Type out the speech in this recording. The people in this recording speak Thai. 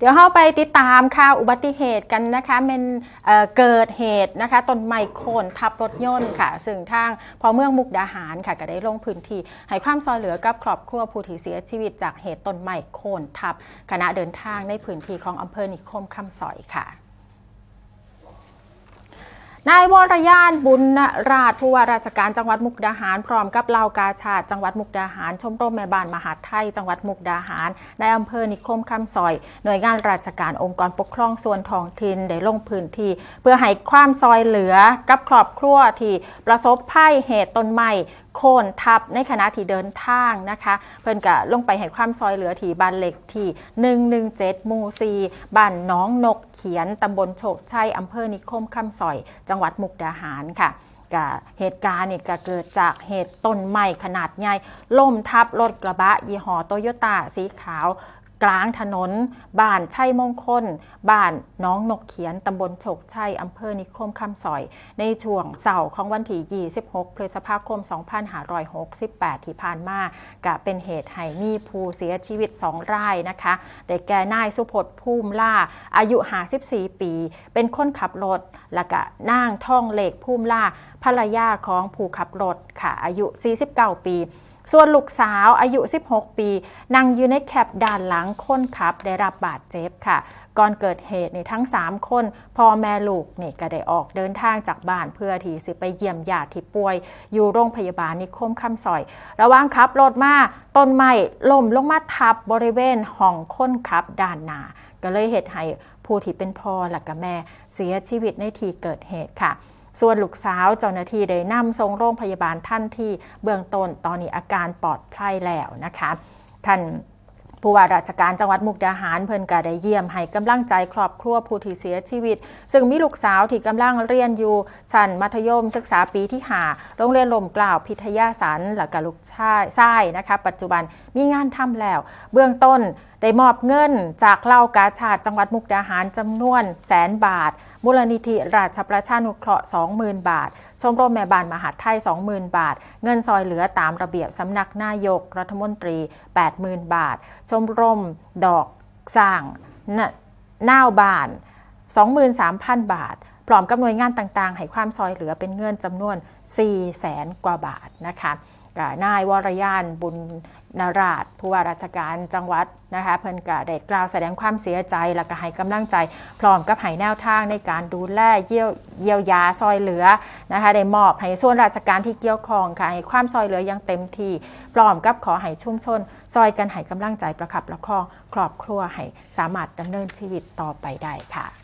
เดี๋ยวเราไปติดตามข่าวอุบัติเหตุกันนะคะเป็นเเกิดเหตุนะคะต้นไม้โค่นทับรถยนต์ค่ะ ซึ่งทางพอเมืองมุกดาหารค่ะก็ได้ลงพื้นที่ให้ความซอยเหลือกับครอบครัวผู้ที่เสียชีวิตจากเหตุต้นไม้โค่นทับขณะเดินทางในพื้นที่ของอำเภอนิคมคำสอยค่ะ นายวรยานบุญราชผู้ว่าราชการจังหวัดมุกดาหาร พร้อมกับเหล่ากาชาติจังหวัดมุกดาหาร ชมรมแม่บ้านมหาไทย จังหวัดมุกดาหารในอำเภอนิคมคำซอย หน่วยงานราชการองค์กรปกครองส่วนท้องถิ่นได้ลงพื้นที่ เพื่อให้ความซอยเหลือกับครอบครัวที่ประสบภัยเหตุต้นไม้โค่นทับในขณะที่เดินทางนะคะ เพิ่นก็ลงไปให้ความซอยเหลือที่บ้านเล็กที่ 117หมู่4บ้านน้องนกเขียนตำบลโชคชัยอำเภอนิคมคำซอย จังหวัดมุกดาหารค่ะก็เหตุการณ์นี่ก็เกิดจากเหตุต้นไม้ขนาดใหญ่ล่มทับรถกระบะ ยี่ห้อโตโยต้าสีขาว กลางถนน บ้านชัยมงคล บ้านน้องนกเขียนตำบลโฉกชัยอำเภอนิคมคำสอย ในช่วงเสาร์ของวันที่ 26 พฤษภาคม 2568 ที่ผ่านมาก็เป็นเหตุให้มีผู้เสียชีวิต 2 รายนะคะ ได้แก่นายสุพจน์ภูมิล่า อายุ 54 ปี เป็นคนขับรถ และก็นางท่องเหล็กภูมิล่าภรรยาของผู้ขับรถค่ะอายุ 49 ปี ส่วนลูกสาวอายุ 16 ปี นั่งอยู่ในแคปด้านหลังคนขับได้รับบาดเจ็บค่ะ ก่อนเกิดเหตุนี่ทั้ง 3 คนพ่อแม่ลูกนี่ก็ได้ออกเดินทางจากบ้านเพื่อที่สิไปเยี่ยมญาติที่ป่วย อยู่โรงพยาบาลนิคมคำซอย ระหว่างขับรถมาต้นไม้ล่มลงมาทับบริเวณห้องคนขับด้านหน้าก็เลยเหตุให้ผู้ที่เป็นพ่อและก็แม่เสียชีวิตในที่เกิดเหตุค่ะ ส่วนลูกสาวเจ้าหน้าที่ได้นำส่งโรงพยาบาลท่านที่เบื้องต้นตอนนี้อาการปลอดภัยแล้วนะคะ ท่านผู้ว่าราชการจังหวัดมุกดาหารเพิ่นก็ได้เยี่ยมให้กำลังใจครอบครัวผู้ที่เสียชีวิต ซึ่งมีลูกสาวที่กำลังเรียนอยู่ชั้นมัธยมศึกษาปีที่หาโรงเรียนลมกล่าวพิทยาสันและก็ลูกชายชายนะคะ ปัจจุบันมีงานทำแล้ว เบื้องต้น ได้มอบเงินจากเหล่ากาชาติจังหวัดมุกดาหารจำนวนแสนบาท มูลนิธิราชประชานุเคราะห์ 20,000 บาท ชมรมแม่บ้านมหาดไทย 20,000 บาท เงินซอยเหลือตามระเบียบสำนักนายกรัฐมนตรี 80,000 บาท ชมรมดอกสร้างน่าวบาน 23,000 บาทพร้อมกับหน่วยงานต่างๆ ให้ความซอยเหลือเป็นเงินจำนวน4แสนกว่าบาทนะคะ นายวรยานบุญนราชผู้ว่าราชการจังหวัดนะคะเพิ่นก็ได้กล่าวแสดงความเสียใจและก็ให้กำลังใจ พร้อมกับให้แนวทางในการดูแลเยียวเยียวยาซอยเหลือนะคะได้มอบให้ส่วนราชการที่เกี่ยวข้องค่ะให้ความซอยเหลืออย่างเต็มที่พร้อมกับขอให้ชุมชน ซอยกันให้กำลังใจประคับประคองครอบครัวให้สามารถดำเนินชีวิตต่อไปได้ค่ะ